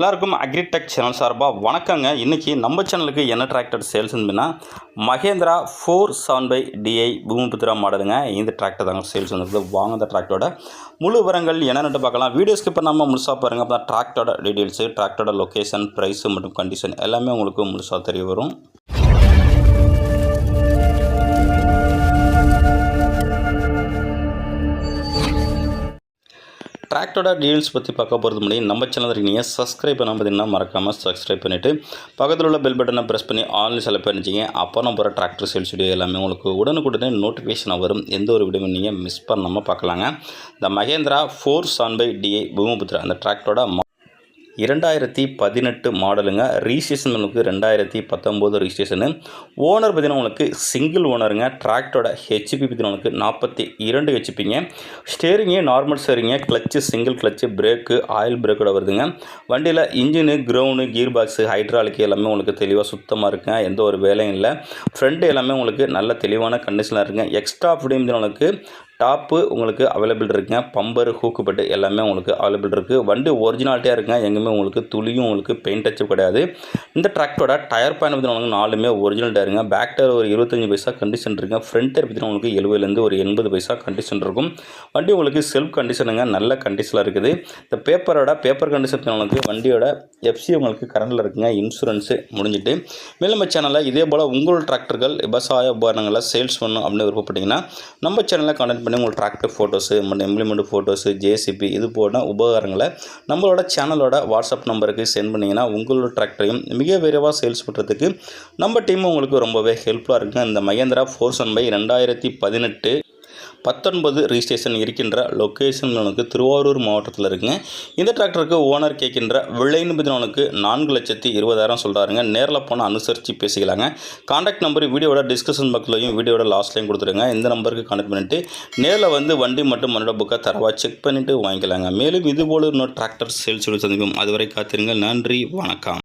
எல்லாருக்கும் agritech channel சார்பாக வணக்கங்க. இன்றைக்கி நம்ம சேனலுக்கு என்ன டிராக்டர் சேல்ஸ் இருந்துன்னா Mahindra four seven five DI Bhoomiputra மாடலுங்க. இந்த டிராக்டர் தாங்க சேல்ஸ் வந்துருக்குது வாங்க அந்த டிராக்டரோட முழு விவரங்கள் என்னென்னு பார்க்கலாம். வீடியோ ஸ்கிப் பண்ணாமல் முழுசாக பாருங்கள் அப்போ தான் டிராக்டரோட டீட்டெயில்ஸு டிராக்டரோட லொக்கேஷன் ப்ரைஸு மற்றும் கண்டிஷன் எல்லாமே உங்களுக்கு முழுசாக தெரிய வரும். டிராக்டரோட டீல்ஸ் பற்றி பார்க்க போகிறது முன்னாடி நம்ம சேனல் இருக்கீங்க சப்ஸ்கிரைப் பண்ண பார்த்தீங்கன்னா மறக்காமல் சப்ஸ்கிரைப் பண்ணிவிட்டு பக்கத்தில் உள்ள பெல் பட்டனை ப்ரெஸ் பண்ணி ஆன்லைன் செலக்ட் பண்ணிச்சிங்க அப்போ நம்ம போகிற டிராக்டர் சேல்ஸ் வீடியோ எல்லாமே உங்களுக்கு உடனுக்குடனே நோட்டிஃபிகேஷன் வரும். எந்த ஒரு வீடியோ நீங்கள் மிஸ் பண்ணாமல் பார்க்கலாங்க. இந்த மகேந்திரா ஃபோர் சான் பை டிஏ பூமபுத்திரா அந்த டிராக்டரோட இரண்டாயிரத்தி பதினெட்டு மாடலுங்க. ரிஜிஸ்ட்ரேஷன் உங்களுக்கு ரெண்டாயிரத்தி பத்தொம்போது ரிஜிஸ்ட்ரேஷனு ஓனர் பார்த்தீங்கன்னா உங்களுக்கு சிங்கிள் ஓனருங்க டிராக்டரோட ஹெச்பி பார்த்தீங்கன்னா உங்களுக்கு நாற்பத்தி இரண்டு ஹெச்பிங்க steering normal ஸ்டேரிங்க clutch single clutch brake oil பிரேக்கோட வருதுங்க. வண்டியில் engine ground gear box hydraulic எல்லாமே உங்களுக்கு தெளிவாக சுத்தமாக இருக்குங்க. எந்த ஒரு வேலையும் இல்லை. ஃப்ரண்ட் எல்லாமே உங்களுக்கு நல்ல தெளிவான கண்டிஷனாக இருக்குங்க. எக்ஸ்ட்ரா ஃபிடிம் உங்களுக்கு டாப்பு உங்களுக்கு அவைலபிள் இருக்குங்க. பம்பர் ஹூக்கு பட்டு எல்லாமே உங்களுக்கு அவைலபிள் இருக்குது வண்டி ஒரிஜினாலிட்டியாக இருக்குங்க. எங்கேயுமே உங்களுக்கு துளியும் உங்களுக்கு பெயிண்ட் டச்சப் கிடையாது. இந்த ட்ராக்டோட டயர் பயணம் பற்றி உங்களுக்கு நாலுமே ஒரிஜினல் டயருங்க பேக் டயர் ஒரு இருபத்தஞ்சி பைசா கண்டிஷன் இருக்குங்க. ஃப்ரண்ட் டயர் பற்றி உங்களுக்கு எழுபதுலேருந்து ஒரு எண்பது பைசா கண்டிஷன் இருக்கும். வண்டி உங்களுக்கு செல்ஃப் கண்டிஷனுங்க நல்ல கண்டிஷனில் இருக்குது. இந்த பேப்பரோட பேப்பர் கண்டிஷன் உங்களுக்கு வண்டியோட எஃப்சி உங்களுக்கு கரண்டில் இருக்குங்க. இன்சூரன்ஸு முடிஞ்சிட்டு. மேலும் நம்ம சேனலில் இதே போல் உங்கள் டிராக்டர்கள் விவசாய உபகரணங்களை சேல்ஸ் பண்ணணும் அப்படின்னு விருப்பப்பட்டீங்கன்னா நம்ம சேனலில் கான்டெக்ட் பண்ணி உங்கள் டிராக்டர் ஃபோட்டோஸு மற்றும் இம்ப்ளிமெண்ட் ஃபோட்டோஸு ஜேசிபி இது போன்ற உபகரணங்களை நம்மளோட சேனலோட வாட்ஸ்அப் நம்பருக்கு சென்ட் பண்ணிங்கன்னா உங்களோட டிராக்டரையும் மிக விரைவாக சேல்ஸ் பண்ணுறதுக்கு நம்ம டீம் உங்களுக்கு ரொம்பவே ஹெல்ப்ஃபுல்லாக இருக்குங்க. இந்த மகேந்திரா ஃபோர் ஒன் பை ரெண்டாயிரத்தி பதினெட்டு பத்தொன்பது ரிஜிஸ்ட்ரேஷன் இருக்கின்ற லொக்கேஷன் உனக்கு திருவாரூர் மாவட்டத்தில் இருக்குங்க. இந்த டிராக்டருக்கு ஓனர் கேட்கின்ற விலைன்னு பற்றி நான்கு லட்சத்தி இருபதாயிரம் சொல்கிறாருங்க நேரில் போனால் அனுசரித்து பேசிக்கலாங்க. காண்டாக்ட் நம்பர் வீடியோட டிஸ்கஷன் பக்கத்துலையும் வீடியோட லாஸ்ட்லையும் கொடுத்துருங்க. இந்த நம்பருக்கு கான்டாக்ட் பண்ணிவிட்டு நேரில் வந்து வண்டி மட்டும் மன்னோட புக்கை தரவாக செக் பண்ணிவிட்டு வாங்கிக்கலாங்க. மேலும் இதுபோல் இன்னொரு டிராக்டர் சேல்ஸ் சந்திப்போம். அதுவரை காத்திருங்கள். நன்றி. வணக்கம்.